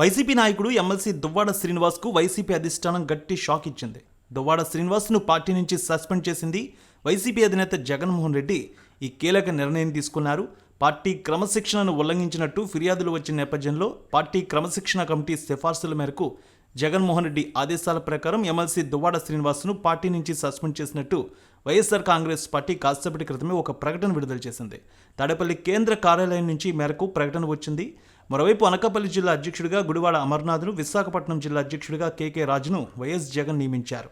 YCP నాయకుడు MLC Duvvada శ్రీనివాస్కు YCP అధిష్టానం గట్టి షాక్ ఇచ్చింది. దువ్వాడ శ్రీనివాస్ను పార్టీ నుంచి సస్పెండ్ చేసింది వైసీపీ అధినేత జగన్మోహన్ రెడ్డి. ఈ కీలక నిర్ణయం తీసుకున్నారు. పార్టీ క్రమశిక్షణను ఉల్లంఘించినట్టు ఫిర్యాదులు వచ్చిన నేపథ్యంలో పార్టీ క్రమశిక్షణ కమిటీ సిఫార్సుల మేరకు జగన్మోహన్ రెడ్డి ఆదేశాల ప్రకారం ఎమ్మెల్సీ దువ్వాడ శ్రీనివాస్ను పార్టీ నుంచి సస్పెండ్ చేసినట్టు వైఎస్ఆర్ కాంగ్రెస్ పార్టీ కాసేపటి క్రితమే ఒక ప్రకటన విడుదల చేసింది. తాడేపల్లి కేంద్ర కార్యాలయం నుంచి మేరకు ప్రకటన వచ్చింది. మరోవైపు అనకాపల్లి జిల్లా అధ్యక్షుడిగా గుడివాడ అమర్నాథ్ను విశాఖపట్నం జిల్లా అధ్యక్షుడిగా కేకే రాజును వైఎస్ జగన్ నియమించారు.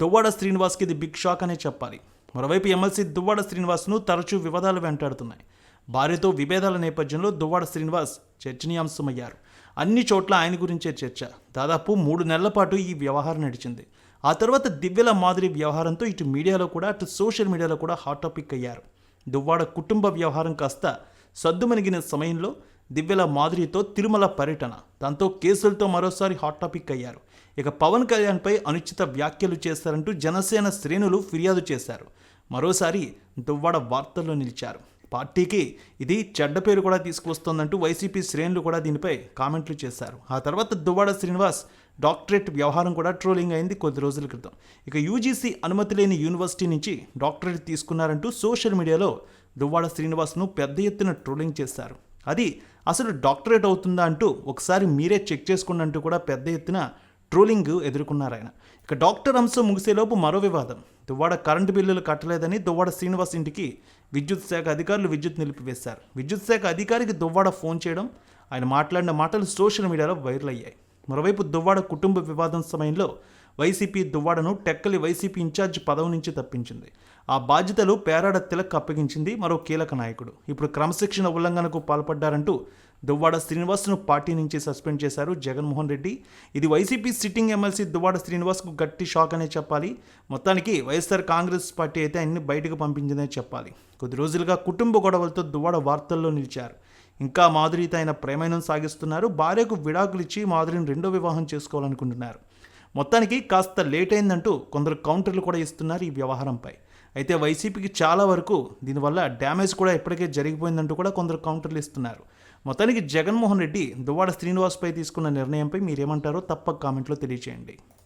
దువ్వాడ శ్రీనివాస్కి ఇది బిగ్ షాక్ అనే చెప్పాలి. మరోవైపు ఎమ్మెల్సీ దువ్వాడ శ్రీనివాస్ను తరచూ వివాదాలు వెంటాడుతున్నాయి. భార్యతో విభేదాల నేపథ్యంలో దువ్వాడ శ్రీనివాస్ చర్చనీయాంశమయ్యారు. అన్ని చోట్ల ఆయన గురించే చర్చ. దాదాపు మూడు నెలల పాటు ఈ వ్యవహారం నడిచింది. ఆ తర్వాత దివ్యల మాదిరి వ్యవహారంతో ఇటు మీడియాలో కూడా అటు సోషల్ మీడియాలో కూడా హాట్ టాపిక్ అయ్యారు. దువ్వాడ కుటుంబ వ్యవహారం కాస్త సద్దుమణిగిన సమయంలో దివ్యల మాదిరితో తిరుమల పర్యటన. దాంతో కేసులతో మరోసారి హాట్ టాపిక్ అయ్యారు. ఇక పవన్ కళ్యాణ్పై అనుచిత వ్యాఖ్యలు చేశారంటూ జనసేన శ్రేణులు ఫిర్యాదు చేశారు. మరోసారి దువ్వాడ వార్తల్లో నిలిచారు. పార్టీకి ఇది చెడ్డ పేరు కూడా తీసుకువస్తోందంటూ వైసీపీ శ్రేణులు కూడా దీనిపై కామెంట్లు చేశారు. ఆ తర్వాత దువ్వాడ శ్రీనివాస్ డాక్టరేట్ వ్యవహారం కూడా ట్రోలింగ్ అయింది కొద్ది రోజుల క్రితం. ఇక యూజీసీ అనుమతి లేని యూనివర్సిటీ నుంచి డాక్టరేట్ తీసుకున్నారంటూ సోషల్ మీడియాలో దువ్వాడ శ్రీనివాస్ను పెద్ద ఎత్తున ట్రోలింగ్ చేశారు. అది అసలు డాక్టరేట్ అవుతుందా అంటూ ఒకసారి మీరే చెక్ చేసుకోండి అంటూ కూడా పెద్ద ఎత్తున ట్రోలింగ్ ఎదుర్కొన్నారు ఆయన. ఇక డాక్టర్ అంశం ముగిసేలోపు మరో వివాదం. దువ్వాడ కరెంటు బిల్లులు కట్టలేదని దువ్వాడ శ్రీనివాస్ ఇంటికి విద్యుత్ శాఖ అధికారులు విద్యుత్ నిలిపివేశారు. విద్యుత్ శాఖ అధికారికి దువ్వాడ ఫోన్ చేయడం ఆయన మాట్లాడిన మాటలు సోషల్ మీడియాలో వైరల్ అయ్యాయి. మరోవైపు దువ్వాడ కుటుంబ వివాదం సమయంలో వైసీపీ దువ్వాడను టెక్కలి వైసీపీ ఇన్ఛార్జ్ పదవి నుంచి తప్పించింది. ఆ బాధ్యతలు పేరాడ తిలక్ అప్పగించింది మరో కీలక నాయకుడు. ఇప్పుడు క్రమశిక్షణ ఉల్లంఘనకు పాల్పడ్డారంటూ దువ్వాడ శ్రీనివాస్ను పార్టీ నుంచి సస్పెండ్ చేశారు జగన్మోహన్ రెడ్డి. ఇది వైసీపీ సిట్టింగ్ ఎమ్మెల్సీ దువ్వాడ శ్రీనివాస్కు గట్టి షాక్ అనే చెప్పాలి. మొత్తానికి వైఎస్ఆర్ కాంగ్రెస్ పార్టీ అయితే ఆయన్ని బయటకు పంపించిందనే చెప్పాలి. కొద్ది రోజులుగా కుటుంబ గొడవలతో దువ్వాడ వార్తల్లో నిలిచారు. ఇంకా మాధురితో ఆయన ప్రేమైనం సాగిస్తున్నారు. భార్యకు విడాకులు ఇచ్చి మాధురిని రెండో వివాహం చేసుకోవాలనుకుంటున్నారు. మొత్తానికి కాస్త లేట్ అయిందంటూ కొందరు కౌంటర్లు కూడా ఇస్తున్నారు ఈ వ్యవహారంపై. అయితే వైసీపీకి చాలా వరకు దీనివల్ల డ్యామేజ్ కూడా ఇప్పటికే జరిగిపోయిందంటూ కూడా కొందరు కౌంటర్లు ఇస్తున్నారు. మొత్తానికి జగన్మోహన్ రెడ్డి దువ్వాడ శ్రీనివాస్పై తీసుకున్న నిర్ణయంపై మీరేమంటారో తప్పక కామెంట్లో తెలియచేయండి.